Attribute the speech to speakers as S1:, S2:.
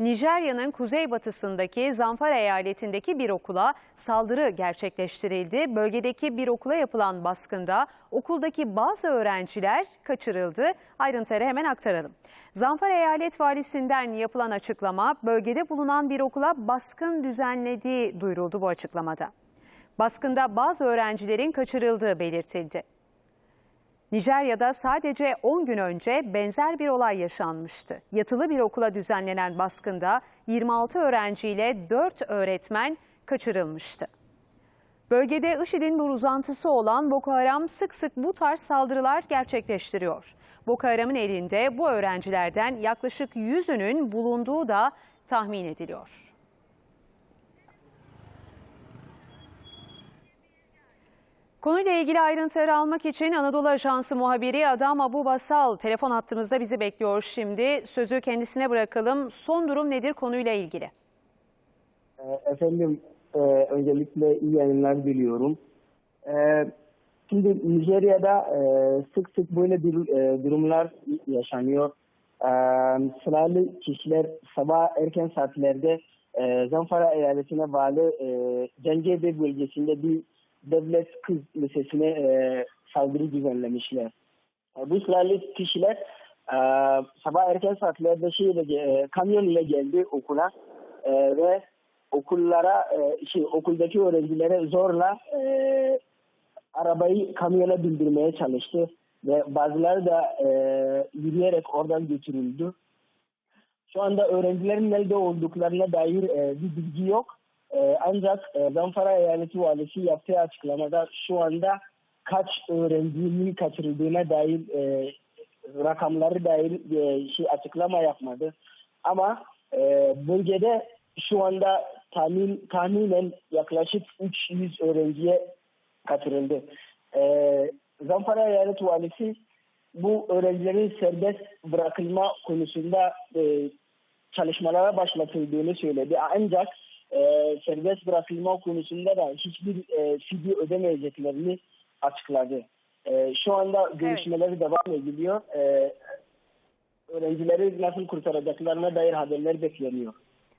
S1: Nijerya'nın kuzeybatısındaki Zamfara eyaletindeki bir okula saldırı gerçekleştirildi. Bölgedeki bir okula yapılan baskında okuldaki bazı öğrenciler kaçırıldı. Ayrıntıları hemen aktaralım. Zamfara Eyalet Valisinden yapılan açıklama bölgede bulunan bir okula baskın düzenlediği duyuruldu bu açıklamada. Baskında bazı öğrencilerin kaçırıldığı belirtildi. Nijerya'da sadece 10 gün önce benzer bir olay yaşanmıştı. Yatılı bir okula düzenlenen baskında 26 öğrenciyle 4 öğretmen kaçırılmıştı. Bölgede IŞİD'in bir uzantısı olan Boko Haram sık sık bu tarz saldırılar gerçekleştiriyor. Boko Haram'ın elinde bu öğrencilerden yaklaşık yüzünün bulunduğu da tahmin ediliyor. Konuyla ilgili ayrıntıları almak için Anadolu Ajansı muhabiri Adam Abu Basal telefon hattımızda bizi bekliyor şimdi. Sözü kendisine bırakalım. Son durum nedir konuyla ilgili?
S2: Ee, Efendim e, öncelikle iyi yayınlar diliyorum. E, şimdi Nijerya'da e, sık sık böyle bir e, durumlar yaşanıyor. E, silahlı kişiler sabah erken saatlerde e, Zamfara eyaletine bağlı e, Cencebe bölgesinde bir devlet kız lisesine e, saldırı düzenlemişler. E, bu silahlı kişiler e, sabah erken saatlerde şeyle, e, kamyon ile geldi okula e, ve okullara e, şey okuldaki öğrencilere zorla e, arabayı kamyona bindirmeye çalıştı ve bazıları da e, yürüyerek oradan götürüldü. Şu anda öğrencilerin nerede olduklarına dair e, bir bilgi yok. E, ancak e, Zamfara Eyaleti Valisi yaptığı açıklamada şu anda kaç öğrencinin kaçırıldığına dair e, rakamları dair e, şey açıklama yapmadı. Ama e, bölgede şu anda tahmin, tahminen yaklaşık 300 öğrenciye kaçırıldı. E, Zamfara Eyalet Valisi bu öğrencilerin serbest bırakılma konusunda e, çalışmalara başlatıldığını söyledi. Ancak e, serbest bırakılma konusunda da hiçbir e, fidye ödemeyeceklerini açıkladı. E, şu anda görüşmeleri devam ediliyor. E, öğrencileri nasıl kurtaracaklarına dair haberler bekleniyor.